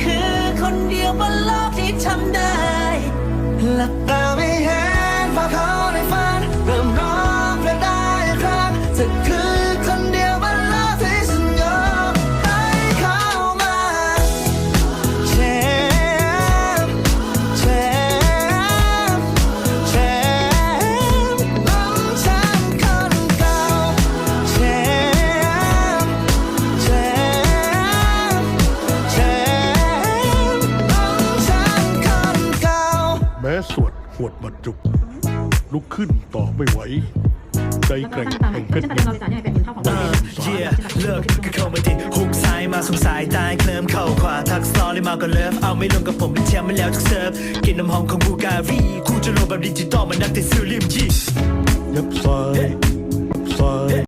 คือคนเดียวบนโลกที่ทำได้หลับตาไม่เห็นว่าเขาในฝันเริ่มร้องเพลงได้ครั้งจะคื สวดหวดบรรจุลุกขึ้นต่อไม่ไหวใจแกร่งแห่งเพชรฉันประเด็นเราจ่ายเนี่ยเป็นเท่าของเออ yeah เลิกก็เข้ามาติดหุกซ้ายมาสงสัยตายเคลิ้มเข้าขวาทักสตอรี่มาก็เลิฟเอาไม่ลงกับผมเป็นแชมป์มาแล้วทุกเซิร์ฟกินน้ำหอมของบูการีกูจะโลแบบดิจิตอลมันนักแต่ซื้อริมจียับซ้ายซ้าย